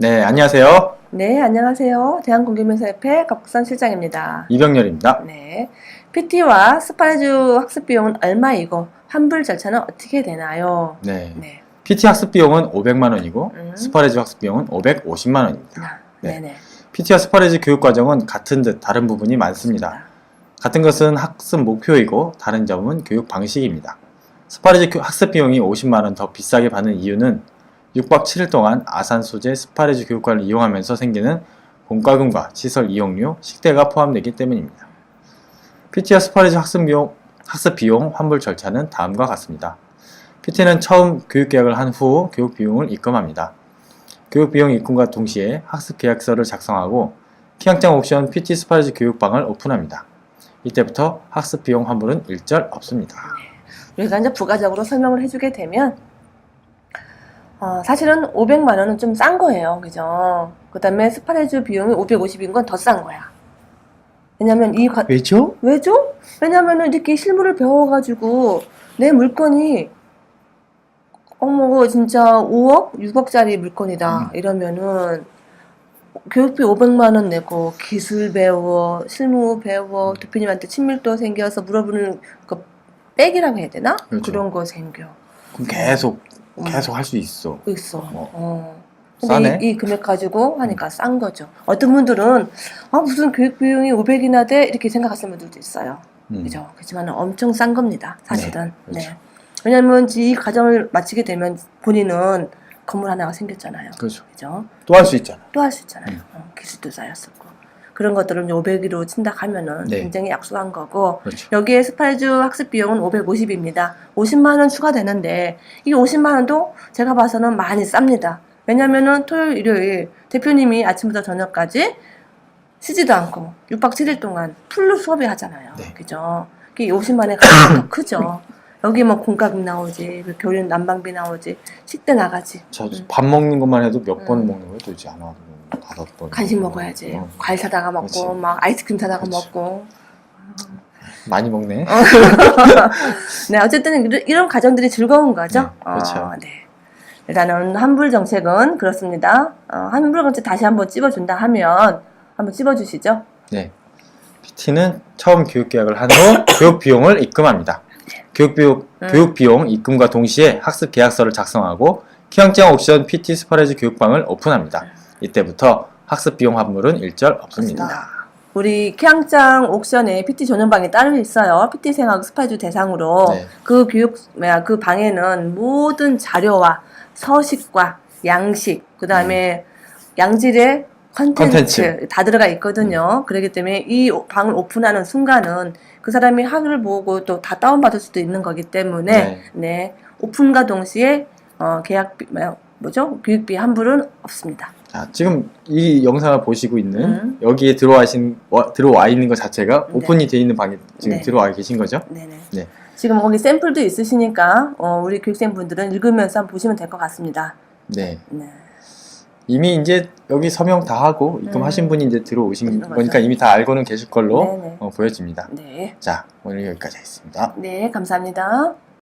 네, 안녕하세요. 네, 안녕하세요. 대한공개명사협회 박국선 실장입니다. 이병렬입니다. 네, PT와 스파레주 학습 비용은 얼마이고 환불 절차는 어떻게 되나요? 네. 네, PT 학습 비용은 500만 원이고 음. 스파레즈 학습 비용은 550만 원입니다. 네. 네, 네. PT와 스파레즈 교육 과정은 같은 듯 다른 부분이 많습니다. 같은 것은 학습 목표이고 다른 점은 교육 방식입니다. 스파레즈 교- 학습 비용이 50만 원 더 비싸게 받는 이유는 6박 7일 동안 아산 소재 스파레즈 교육관을 이용하면서 생기는 공과금과 시설 이용료, 식대가 포함되기 때문입니다. PT와 스파레즈 학습 비용, 학습 비용 환불 절차는 다음과 같습니다. PT는 처음 교육 계약을 한 후 교육 비용을 입금합니다. 교육 비용 입금과 동시에 학습 계약서를 작성하고 키양장 옵션 PT 스파레즈 교육방을 오픈합니다. 이때부터 학습 비용 환불은 일절 없습니다. 우리가 이제 부가적으로 설명을 해주게 되면 어, 사실은 500만 원은 좀 싼 거예요, 그죠? 그 다음에 스파레주 비용이 550인 건 더 싼 거야. 왜냐면 이 과- 왜죠? 왜죠? 왜냐면은 이렇게 실무를 배워가지고 내 물건이 어머 진짜 5억, 6억짜리 물건이다 음. 이러면은 교육비 500만 원 내고 기술 배워, 실무 배워, 대표님한테 친밀도 생겨서 물어보는 그 백이라고 해야 되나? 그렇죠. 그런 거 생겨. 그럼 계속 음, 계속 할 수 있어. 있어. 뭐, 어. 근데 싸네. 이, 이 금액 가지고 하니까 싼 거죠. 어떤 분들은 아 무슨 교육 비용이 500이나 돼 이렇게 생각하시는 분들도 있어요. 음. 그죠. 그렇지만 엄청 싼 겁니다. 사실은. 네, 그렇죠. 네. 왜냐면 이 과정을 마치게 되면 본인은 건물 하나가 생겼잖아요. 그렇죠. 그죠. 또 할 수 있잖아. 또 할 수 있잖아요. 음. 어, 기술도 쌓였었고. 그런 것들을 500으로 친다 하면은 네. 굉장히 약소한 거고 그렇죠. 여기에 스파이즈 학습 비용은 550입니다. 50만 원 추가되는데 이 50만 원도 제가 봐서는 많이 쌉니다. 왜냐면은 토요일, 일요일 대표님이 아침부터 저녁까지 쉬지도 않고 6박 7일 동안 풀로 수업이 하잖아요. 네. 그죠? 그게 50만 원의 가치가 더 크죠. 여기 뭐 공과금 나오지, 그 교련 난방비 나오지, 식대 나가지, 저 음. 밥 먹는 것만 해도 몇번 음. 먹는 거예요? 도대체 안 하고 다섯 번. 간식 먹어야지. 어, 과일 사다가 먹고, 그렇지. 막 아이스크림 사다가 그렇지. 먹고. 많이 먹네. 네, 어쨌든 이런, 이런 과정들이 즐거운 거죠. 네, 그렇죠. 어, 네. 일단은 환불 정책은 그렇습니다. 어, 환불 정책 다시 한번 찝어준다 하면 한번 찝어주시죠. 네. PT는 처음 교육 계약을 한 후 교육 비용을 입금합니다. 교육 비용, 음. 교육 비용 입금과 동시에 학습 계약서를 작성하고 키양장 옵션 PT 스파레즈 교육방을 오픈합니다. 이때부터 학습 비용 환불은 일절 없습니다. 우리 키양장 옥션에 PT 전용방이 따로 있어요. PT생하고 스파이주 대상으로 네. 그 교육 뭐야 그 방에는 모든 자료와 서식과 양식 그 다음에 양질의 컨텐츠, 음. 컨텐츠. 다 들어가 있거든요. 그렇기 때문에 이 오- 방을 오픈하는 순간은 그 사람이 학을 보고 또 다 다운 받을 수도 있는 거기 때문에 네. 네, 오픈과 동시에 어, 계약비 뭐야, 뭐죠 교육비 환불은 없습니다. 자, 지금 이 영상을 보시고 있는 음. 여기에 들어와신 와- 들어와 있는 것 자체가 네. 오픈이 되어 있는 방에 지금 네. 들어와 계신 거죠? 네네. 네. 지금 거기 샘플도 있으시니까 어, 우리 교육생분들은 읽으면서 한번 보시면 될 것 같습니다. 네. 네. 이미 이제 여기 서명 다 하고 입금하신 음. 분이 이제 들어오신. 거니까 이미 다 알고는 계실 걸로 네네. 어, 보여집니다. 네. 자, 오늘 여기까지 하겠습니다. 네, 감사합니다.